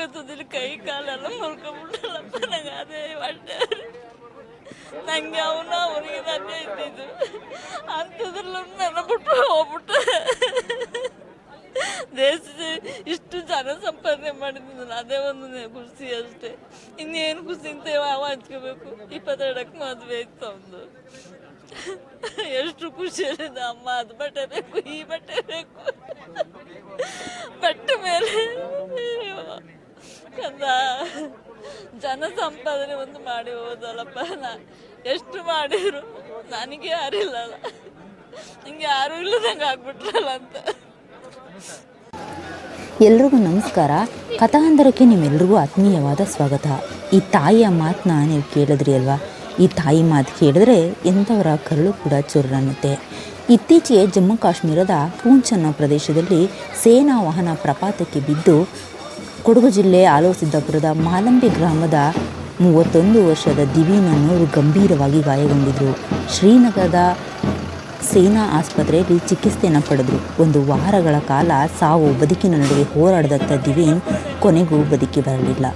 ಆಗತ್ತದಿಲ್ಲ ಕೈ ಕಾಲೆಲ್ಲ ಮುರ್ಕೊಂಡ್ಬಿಟ್ಟಲ್ಲಪ್ಪ ನಂಗೆ ಅದೇ ಹೊಟ್ಟೆ ನಂಗೆ ಅವನು ಅವನಿಗೆ ಅದೇ ಇದ್ದಿದ್ದು. ಅಂಥದ್ರಲ್ಲ ನನ್ನ ಬಿಟ್ಟು ಹೋಗ್ಬಿಟ್ಟು ದೇಶ ಇಷ್ಟು ಜನ ಸಂಪಾದನೆ ಮಾಡಿದ್ದೀನಿ ಅದೇ ಒಂದು ಖುಷಿ ಅಷ್ಟೇ. ಇನ್ನೇನು ಖುಷಿ ಅಂತ ಯಾವ ಹಂಚ್ಕೋಬೇಕು? ಇಪ್ಪತ್ತೆರಡಕ್ಕೆ ಮದುವೆ ಇತ್ತು ಅವನು ಎಷ್ಟು ಖುಷಿ ಇದೆ ಅಮ್ಮ ಅದು ಬಟ್ಟೆ ಬೇಕು, ಈ ಬಟ್ಟೆ ಬೇಕು. ಬಟ್ಟೆ ಮೇಲೆ ಕಂದ ಜನ ಸಂಪಾದನೆ ಒಂದು ಮಾಡಿ ಹೋದಲ್ಲಪ್ಪ. ನಾ ಎಷ್ಟು ಮಾಡಿದ್ರು ನನಗೆ ಯಾರಿಲ್ಲಲ್ಲ ಹಿಂಗೆ ಯಾರು ಇಲ್ಲದಂಗೆ ಆಗ್ಬಿಟ್ರಲ್ಲ ಅಂತ. ಎಲ್ರಿಗೂ ನಮಸ್ಕಾರ. ಕಥಾಂಧರಕ್ಕೆ ನಿಮ್ಮೆಲ್ರಿಗೂ ಆತ್ಮೀಯವಾದ ಸ್ವಾಗತ. ಈ ತಾಯಿಯ ಮಾತನ್ನ ನೀವು ಕೇಳಿದ್ರಿ ಅಲ್ವಾ? ಈ ತಾಯಿ ಮಾತು ಕೇಳಿದ್ರೆ ಎಂಥವರ ಕರಳು ಕೂಡ ಚುರ್ರನ್ನುತ್ತೆ ಇತ್ತೀಚೆಗೆ ಜಮ್ಮು ಕಾಶ್ಮೀರದ ಪೂಂಚ್ ಅನ್ನೋ ಪ್ರದೇಶದಲ್ಲಿ ಸೇನಾ ವಾಹನ ಪ್ರಪಾತಕ್ಕೆ ಬಿದ್ದು ಕೊಡಗು ಜಿಲ್ಲೆ ಆಲೋಸಿದ್ದಾಪುರದ ಮಾಲಂಬಿ ಗ್ರಾಮದ ಮೂವತ್ತೊಂದು ವರ್ಷದ ದಿವೀನನ್ನು ಗಂಭೀರವಾಗಿ ಗಾಯಗೊಂಡಿದ್ದರು ಶ್ರೀನಗರದ ಸೇನಾ ಆಸ್ಪತ್ರೆಯಲ್ಲಿ ಚಿಕಿತ್ಸೆಯನ್ನು ಪಡೆದರು. ಒಂದು ವಾರಗಳ ಕಾಲ ಸಾವು ಬದುಕಿನ ನಡುವೆ ಹೋರಾಡದತ್ತ ದಿವೀನ್ ಕೊನೆಗೂ ಬದುಕಿ ಬರಲಿಲ್ಲ.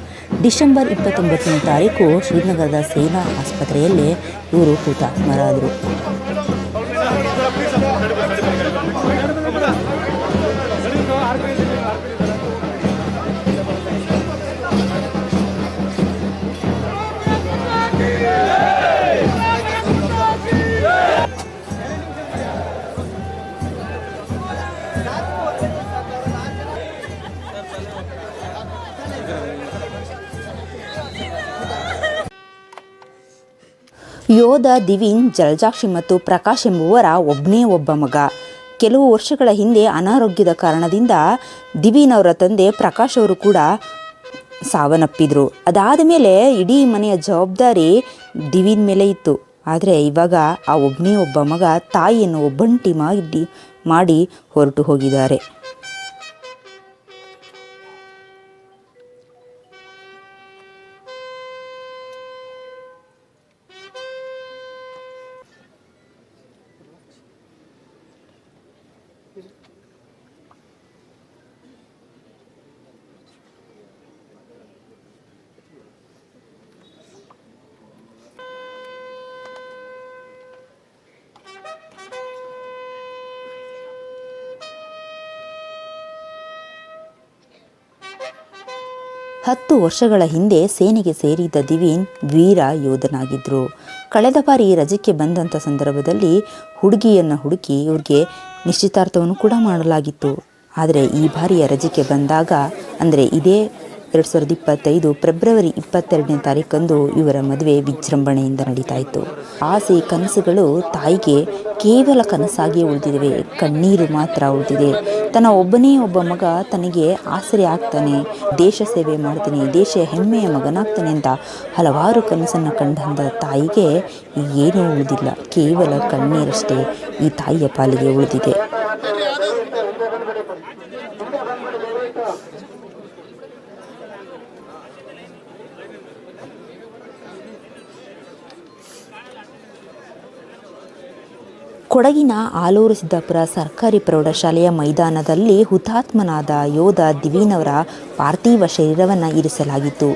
ಡಿಸೆಂಬರ್ ಇಪ್ಪತ್ತೊಂಬತ್ತನೇ ತಾರೀಕು ಶ್ರೀನಗರದ ಸೇನಾ ಆಸ್ಪತ್ರೆಯಲ್ಲೇ ಇವರು ಹುತಾತ್ಮರಾದರು. ಯೋಧ ದಿವಿನ್, ಜಲಜಾಕ್ಷಿ ಮತ್ತು ಪ್ರಕಾಶ್ ಎಂಬುವರ ಒಬ್ಬನೇ ಒಬ್ಬ ಮಗ. ಕೆಲವು ವರ್ಷಗಳ ಹಿಂದೆ ಅನಾರೋಗ್ಯದ ಕಾರಣದಿಂದ ದಿವಿನ್ ಅವರ ತಂದೆ ಪ್ರಕಾಶ್ ಅವರು ಕೂಡ ಸಾವನ್ನಪ್ಪಿದ್ರು. ಅದಾದ ಮೇಲೆ ಇಡೀ ಮನೆಯ ಜವಾಬ್ದಾರಿ ದಿವಿನ್ ಮೇಲೆ ಇತ್ತು. ಆದರೆ ಇವಾಗ ಆ ಒಬ್ಬನೇ ಒಬ್ಬ ಮಗ ತಾಯಿಯನ್ನು ಒಬ್ಬಂಟಿ ಮಾಡಿ ಮಾಡಿ ಹೊರಟು ಹೋಗಿದ್ದಾರೆ. ಹತ್ತು ವರ್ಷಗಳ ಹಿಂದೆ ಸೇನೆಗೆ ಸೇರಿದ್ದ ದಿವೀನ್ ವೀರ ಯೋಧನಾಗಿದ್ದರು ಕಳೆದ ಬಾರಿ ರಜಕ್ಕೆ ಬಂದಂಥ ಸಂದರ್ಭದಲ್ಲಿ ಹುಡುಗಿಯನ್ನು ಹುಡುಕಿ ಇವ್ರಿಗೆ ನಿಶ್ಚಿತಾರ್ಥವನ್ನು ಕೂಡ ಮಾಡಲಾಗಿತ್ತು. ಆದರೆ ಈ ಬಾರಿಯ ರಜಕ್ಕೆ ಬಂದಾಗ ಅಂದರೆ ಇದೇ ಎರಡು ಸಾವಿರದ ಇಪ್ಪತ್ತೈದು ಫೆಬ್ರವರಿ ಇಪ್ಪತ್ತೆರಡನೇ ತಾರೀಕಂದು ಇವರ ಮದುವೆ ವಿಜೃಂಭಣೆಯಿಂದ ನಡೀತಾ ಇತ್ತು ಆಸೆ ಕನಸುಗಳು ತಾಯಿಗೆ ಕೇವಲ ಕನಸಾಗಿಯೇ ಉಳಿದಿವೆ. ಕಣ್ಣೀರು ಮಾತ್ರ ಉಳಿದಿದೆ. ತನ್ನ ಒಬ್ಬನೇ ಒಬ್ಬ ಮಗ ತನಗೆ ಆಸರೆ ಆಗ್ತಾನೆ. ದೇಶ ಸೇವೆ ಮಾಡ್ತಾನೆ, ದೇಶ ಹೆಮ್ಮೆಯ ಮಗನಾಗ್ತಾನೆ ಅಂತ ಹಲವಾರು ಕನಸನ್ನು ಕಂಡಂಥ ತಾಯಿಗೆ ಏನೂ ಉಳಿದಿಲ್ಲ. ಕೇವಲ ಕಣ್ಣೀರಷ್ಟೇ ಈ ತಾಯಿಯ ಪಾಲಿಗೆ ಉಳಿದಿದೆ. ಕೊಡಗಿನ ಆಲೂರು ಸಿದ್ದಾಪುರ ಸರ್ಕಾರಿ ಪ್ರೌಢಶಾಲೆಯ ಮೈದಾನದಲ್ಲಿ ಹುತಾತ್ಮನಾದ ಯೋಧ ದಿವೀನವರ ಪಾರ್ಥಿವ ಶರೀರವನ್ನು ಇರಿಸಲಾಗಿತ್ತು.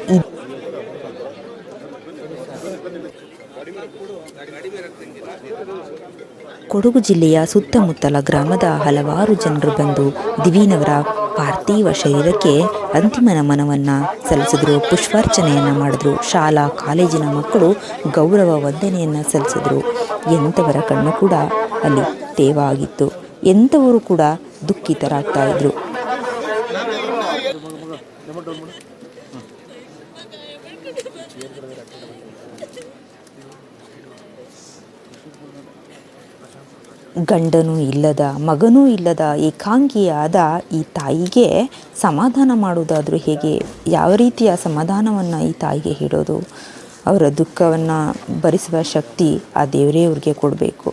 ಕೊಡಗು ಜಿಲ್ಲೆಯ ಸುತ್ತಮುತ್ತಲ ಗ್ರಾಮದ ಹಲವಾರು ಜನರು ಬಂದು ದಿವೀನವರ ಪಾರ್ಥಿವ ಶರೀರಕ್ಕೆ ಅಂತಿಮ ನಮನವನ್ನು ಸಲ್ಲಿಸಿದ್ರು. ಪುಷ್ಪಾರ್ಚನೆಯನ್ನು ಮಾಡಿದ್ರು. ಶಾಲಾ, ಕಾಲೇಜಿನ ಮಕ್ಕಳು ಗೌರವ ವಂದನೆಯನ್ನು ಸಲ್ಲಿಸಿದ್ರು. ಎಂಥವರ ಕಣ್ಣು ಕೂಡ ಅಲ್ಲಿ ತೇವ ಆಗಿತ್ತು ಎಂಥವರು ಕೂಡ ದುಃಖಿತರಾಗ್ತಾ ಇದ್ರು. ಗಂಡನೂ ಇಲ್ಲದ ಮಗನೂ ಇಲ್ಲದ ಏಕಾಂಗಿಯಾದ ಈ ತಾಯಿಗೆ ಸಮಾಧಾನ ಮಾಡುವುದಾದರೂ ಹೇಗೆ? ಯಾವ ರೀತಿಯ ಸಮಾಧಾನವನ್ನು ಈ ತಾಯಿಗೆ ಹೇಳೋದು? ಅವರ ದುಃಖವನ್ನು ಭರಿಸುವ ಶಕ್ತಿ ಆ ದೇವರೇ ಅವ್ರಿಗೆ ಕೊಡಬೇಕು.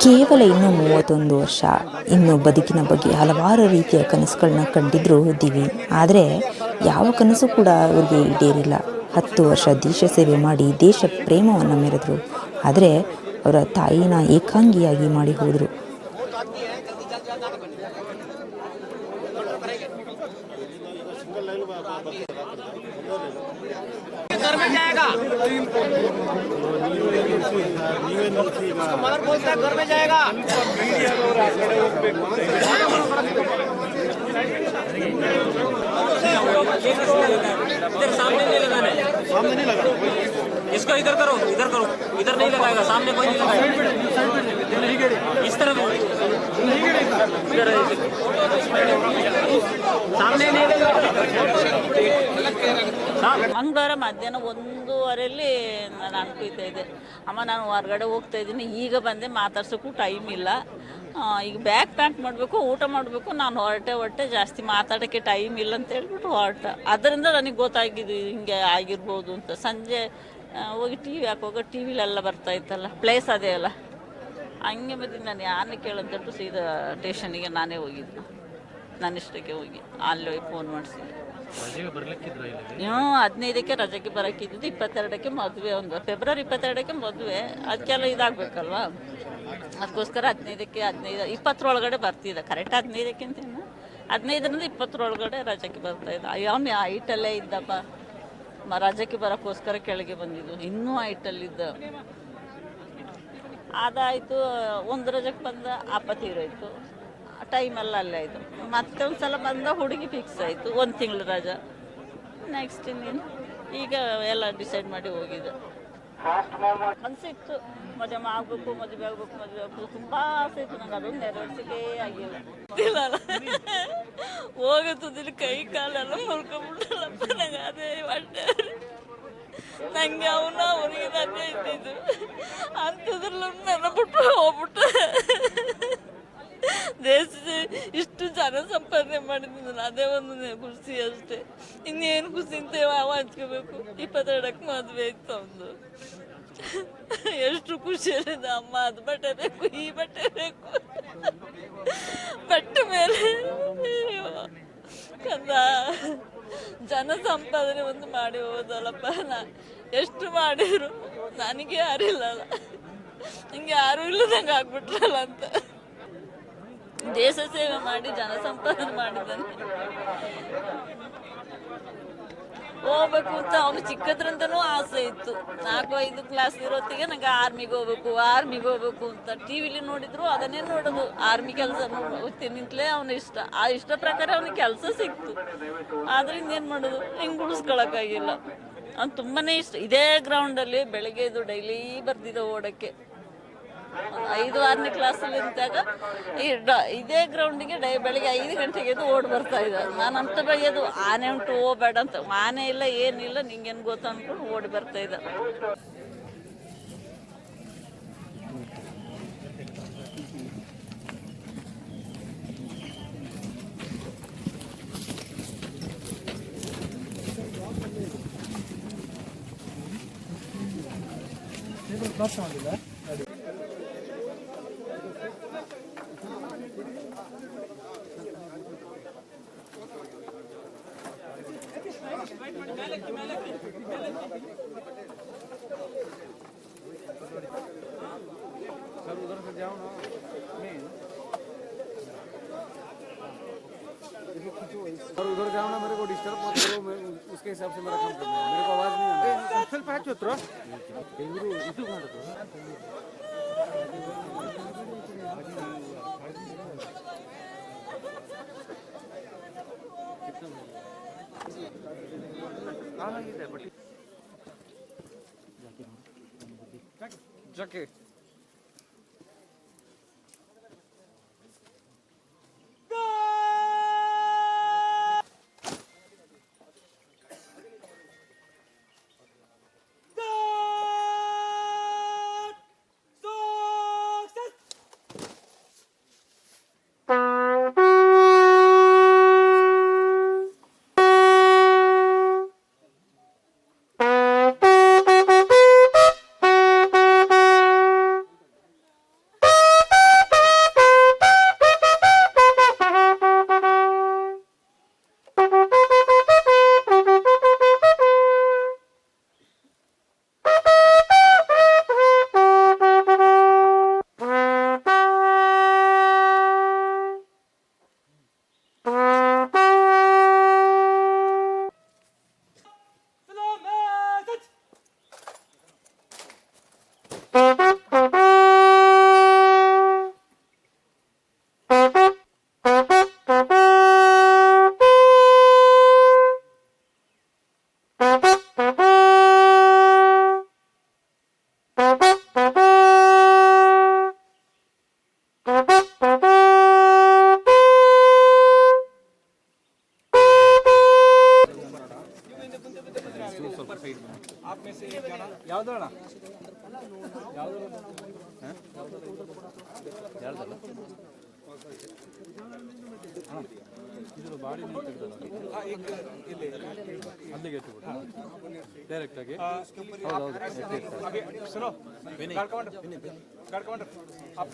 ಕೇವಲ ಇನ್ನು ಮೂವತ್ತೊಂದು ವರ್ಷ. ಇನ್ನು ಬದುಕಿನ ಬಗ್ಗೆ ಹಲವಾರು ರೀತಿಯ ಕನಸುಗಳನ್ನ ಕಂಡಿದ್ರು ದಿವಿ. ಆದರೆ ಯಾವ ಕನಸು ಕೂಡ ಅವ್ರಿಗೆ ಈಡೇರಿಲ್ಲ. ಹತ್ತು ವರ್ಷ ದೇಶ ಸೇವೆ ಮಾಡಿ ದೇಶ ಪ್ರೇಮವನ್ನು ಮೆರೆದ್ರು. ಆದರೆ ಅವರ ತಾಯಿನ ಏಕಾಂಗಿಯಾಗಿ ಮಾಡಿ ಹೋದರು घर में जाएगा मगर बोलता है घर में जाएगा इधर सामने नहीं लगाना है सामने नहीं लगा इसको इधर करो इधर करो इधर नहीं लगाएगा सामने कोई नहीं लगाएगा इस तरफ इधर सामने नहीं ಮಂಗಳವಾರ ಮಧ್ಯಾಹ್ನ ಒಂದೂವರೆಯಲ್ಲಿ ನಾನು ಅನ್ಕೊಯ್ತಾ ಇದ್ದೆ ಅಮ್ಮ ನಾನು ಹೊರಗಡೆ ಹೋಗ್ತಾ ಇದ್ದೀನಿ ಈಗ ಬಂದೆ ಮಾತಾಡ್ಸೋಕ್ಕೂ ಟೈಮ್ ಇಲ್ಲ ಆ, ಈಗ ಬ್ಯಾಗ್ ಪ್ಯಾಕ್ ಮಾಡಬೇಕು ಊಟ ಮಾಡಬೇಕು ನಾನು ಹೊರಟೆ ಹೊರಟೆ ಜಾಸ್ತಿ ಮಾತಾಡೋಕ್ಕೆ ಟೈಮ್ ಇಲ್ಲ ಅಂತ ಹೇಳ್ಬಿಟ್ಟು ಹೊರಟ ಅದರಿಂದ ನನಗೆ ಗೊತ್ತಾಗಿದ್ದು ಹಿಂಗೆ ಆಗಿರ್ಬೋದು ಅಂತ ಸಂಜೆ ಆ, ಹೋಗಿ ಟಿ ವಿ ಹಾಕುವಾಗ ಟಿ ವಿಲೆಲ್ಲ ಬರ್ತಾ ಇತ್ತಲ್ಲ ಪ್ಲೇಸ್ ಅದೇ ಅಲ್ಲ. ಹಂಗೆ ಮತ್ತೆ ನಾನು ಯಾರನ್ನ ಕೇಳಂತಟ್ಟು ಸೀದಾ ಸ್ಟೇಷನಿಗೆ ನಾನೇ ಹೋಗಿದ್ದು. ನನ್ನ ಇಷ್ಟಕ್ಕೆ ಹೋಗಿ ಅಲ್ಲಿ ಹೋಗಿ ಫೋನ್ ಮಾಡಿಸಿ. ಹ್ಞೂ ಹದಿನೈದಕ್ಕೆ ರಜೆಗೆ ಬರೋಕ್ಕಿದ್ದು ಇಪ್ಪತ್ತೆರಡಕ್ಕೆ ಮದುವೆ ಒಂದು. ಫೆಬ್ರವರಿ ಇಪ್ಪತ್ತೆರಡಕ್ಕೆ ಮದುವೆ. ಅದಕ್ಕೆಲ್ಲ ಇದಾಗಬೇಕಲ್ವಾ? ಅದಕ್ಕೋಸ್ಕರ ಹದಿನೈದಕ್ಕೆ ಹದಿನೈದು ಇಪ್ಪತ್ತರೊಳಗಡೆ ಬರ್ತಿದ್ದೆ. ಕರೆಕ್ಟ್ ಹದಿನೈದಕ್ಕಿಂತ ಅಂತೇನು ಹದಿನೈದರಿಂದ ಇಪ್ಪತ್ತರೊಳಗಡೆ ರಜೆಗೆ ಬರ್ತಾ ಇದ್ದ. ಅವನು ಹೈಟಲ್ಲೇ ಇದ್ದಪ್ಪ. ಮ ರಜೆಗೆ ಬರೋಕ್ಕೋಸ್ಕರ ಕೆಳಗೆ ಬಂದಿದ್ದು. ಇನ್ನೂ ಐಟಲ್ಲಿದ್ದ ಅದಾಯಿತು, ಒಂದು ರಜಕ್ಕೆ ಬಂದ ಅಪ್ಪ ತೀರೋಯ್ತು ಟೈಮೆಲ್ಲ ಅಲ್ಲೇ ಆಯಿತು. ಮತ್ತೆ ಒಂದ್ಸಲ ಬಂದ ಹುಡುಗಿ ಫಿಕ್ಸ್ ಆಯಿತು, ಒಂದು ತಿಂಗಳು ರಜಾ. ನೆಕ್ಸ್ಟ್ ಇನ್ನೇನು ಈಗ ಎಲ್ಲ ಡಿಸೈಡ್ ಮಾಡಿ ಹೋಗಿದ್ದು ಮನಸ್ಸಿತ್ತು ಮದುವೆ ಆಗಬೇಕು ಮದುವೆ ಆಗ್ಬೇಕು ಮದುವೆ ಆಗ್ಬೇಕು. ತುಂಬ ಆಸೆ ಇತ್ತು ನಂಗೆ ಅದೊಂದು ನೆರವೇರಿಸಿಕೆ ಆಗಿಲ್ಲ. ಹೋಗುತ್ತಿದ್ದಿಲ್ಲ ಕೈ ಕಾಲೆಲ್ಲ ಮುರ್ಕೊಂಡ್ಬಿಟ್ಟಲ್ಲಪ್ಪ ನಂಗೆ ಅದೇ ಹೊಟ್ಟೆ. ನಂಗೆ ಅವನ, ಅವನಿಗೆ ಅದೇ ಇದ್ದಿದ್ದು. ಅಂಥದ್ರಲ್ಲೂ ನನ್ನ ಬಿಟ್ಟು ಹೋಗ್ಬಿಟ್ಟು. ದೇಶ ಇಷ್ಟು ಜನ ಸಂಪಾದನೆ ಮಾಡಿದ್ದೀನಿ ಅದೇ ಒಂದು ಖುಷಿ ಅಷ್ಟೇ. ಇನ್ನೇನು ಖುಷಿ ಅಂತ ಹಂಚ್ಕೋಬೇಕು? ಇಪ್ಪತ್ತೆರಡಕ್ಕೆ ಮದುವೆ ಇತ್ತು ಒಂದು ಖುಷಿಯಲ್ಲಿದೆ ಅಮ್ಮ, ಅದು ಬಟ್ಟೆ ಬೇಕು, ಈ ಬಟ್ಟೆ ಬೇಕು. ಬಟ್ಟೆ ಮೇಲೆ ಕಂದ ಜನ ಸಂಪಾದನೆ ಒಂದು ಮಾಡಿ ಹೋದಲ್ಲಪ್ಪ. ನಾ ಎಷ್ಟು ಮಾಡಿದ್ರು ನನಗೆ ಯಾರಿಲ್ಲಲ್ಲ ಹಿಂಗೆ ಯಾರು ಇಲ್ಲದಂಗೆ ಆಗ್ಬಿಟ್ರಲ್ಲ ಅಂತ. ದೇಶ ಸೇವೆ ಮಾಡಿ ಜನ ಸಂಪಾದನೆ ಮಾಡಿದ್ದಾನೆ. ಹೋಗ್ಬೇಕು ಅಂತ ಅವನು ಚಿಕ್ಕದ್ರಿಂದನೂ ಆಸೆ ಇತ್ತು. ನಾಲ್ಕು, ಐದು ಕ್ಲಾಸ್ ಇರೋತ್ತಿಗೆ ನಂಗೆ ಆರ್ಮಿಗೆ ಹೋಗ್ಬೇಕು ಆರ್ಮಿಗೆ ಹೋಗ್ಬೇಕು ಅಂತ ಟಿ ವಿಲಿ ನೋಡಿದ್ರು, ಅದನ್ನೇ ನೋಡೋದು. ಆರ್ಮಿ ಕೆಲಸ ತಿನ್ನಿಂತಲೇ ಅವನ ಇಷ್ಟ. ಆ ಇಷ್ಟ ಪ್ರಕಾರ ಅವನಿಗೆ ಕೆಲಸ ಸಿಕ್ತು. ಆದ್ರಿಂದ ಏನು ಮಾಡೋದು? ಹಿಂಗೆ ಉಳಿಸ್ಕೊಳಕ್ಕಾಗಿಲ್ಲ. ಅವ್ನು ತುಂಬಾನೇ ಇಷ್ಟ. ಇದೇ ಗ್ರೌಂಡಲ್ಲಿ ಬೆಳಗ್ಗೆ ಇದು ಡೈಲಿ ಬರ್ತಿದ್ದ ಓಡಕ್ಕೆ. ಐದು, ಆರನೇ ಕ್ಲಾಸಲ್ಲಿ ಇದ್ದಾಗ ಈ ಡ- ಇದೇ ಗ್ರೌಂಡಿಗೆ ಡೈ, ಬೆಳಿಗ್ಗೆ ಐದು ಗಂಟೆಗೆ ಎದ್ದು ಓಡ್ ಬರ್ತಾ ಇದ್ದ ನಾನು ಅಂತ ಬೈಯೋದು ಆನೆ ಉಂಟು ಹೋಗ್ಬೇಡ ಅಂತ. ಆನೆ ಇಲ್ಲ, ಏನಿಲ್ಲ, ನಿಂಗೇನು ಗೊತ್ತು ಅಂದ್ಕೊಂಡು ಓಡಿ ಬರ್ತಾ ಇದ್ದ. सर उधर से जाओ ना सर उधर जाओ ना मेरे को डिस्टर्ब मत करो मैं उसके हिसाब से मेरा काम करना है मेरे को आवाज़ नहीं आ रही है ಹೆಚ್ಚು ಬಟ್ ಇವರು ಇದ್ರ ಬಾಡಿ ಅಲ್ಲಿಗೆ ಡೈರೆಕ್ಟ್ ಆಗಿ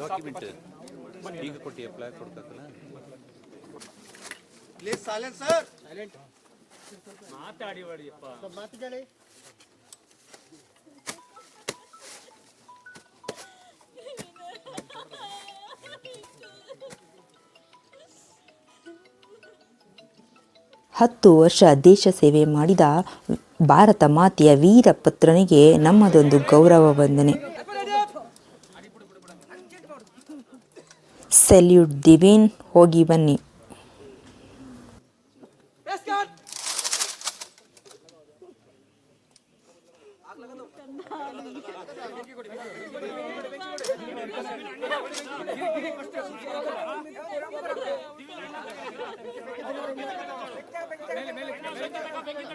ಡಾಕ್ಯುಮೆಂಟ್ ಈಗ ಕೊಟ್ಟು ಅಪ್ಲೈ ಕೊಡ್ಬೇಕಲ್ಲ ಪ್ಲೀಸ್ ಸೈಲೆಂಟ್ ಮಾತಾಡಿ ಬಾಡಿಯಪ್ಪ ಮಾತಾಡಿ ಹತ್ತು ವರ್ಷ ದೇಶ ಸೇವೆ ಮಾಡಿದ ಭಾರತ ಮಾತೆಯ ವೀರಪತ್ರನಿಗೆ ನಮ್ಮದೊಂದು ಗೌರವ ವಂದನೆ. ಸೆಲ್ಯೂಟ್ ದಿವೀನ್ ಹೋಗಿ ಬನ್ನಿ.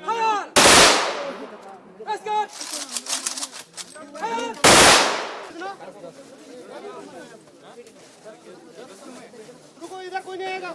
Hayal! रुको इधर कोई नहीं आएगा